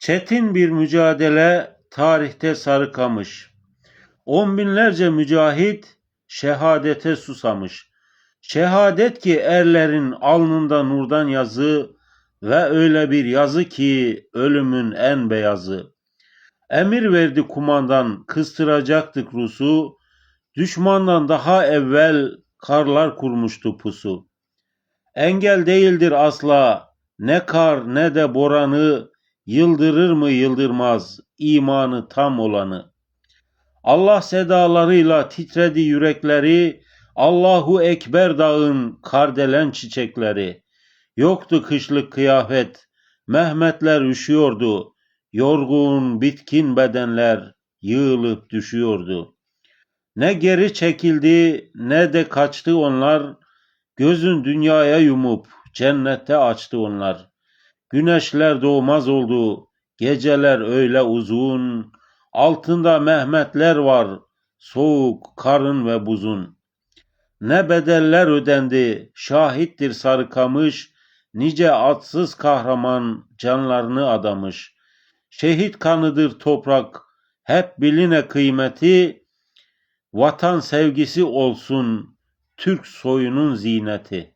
Çetin bir mücadele tarihte Sarıkamış. On binlerce mücahit şehadete susamış. Şehadet ki erlerin alnında nurdan yazı ve öyle bir yazı ki ölümün en beyazı. Emir verdi kumandan kıstıracaktık Rus'u. Düşmandan daha evvel karlar kurmuştu pusu. Engel değildir asla ne kar ne de boranı yıldırır mı yıldırmaz imanı tam olanı. Allah sedalarıyla titredi yürekleri, Allahu Ekber dağın kardelen çiçekleri. Yoktu kışlık kıyafet, Mehmetler üşüyordu, yorgun bitkin bedenler yığılıp düşüyordu. Ne geri çekildi ne de kaçtı onlar, gözün dünyaya yumup cennette açtı onlar. Güneşler doğmaz oldu, geceler öyle uzun, altında Mehmetler var, soğuk, karın ve buzun. Ne bedeller ödendi, şahittir Sarıkamış, nice atsız kahraman canlarını adamış. Şehit kanıdır toprak, hep biline kıymeti, vatan sevgisi olsun Türk soyunun zineti.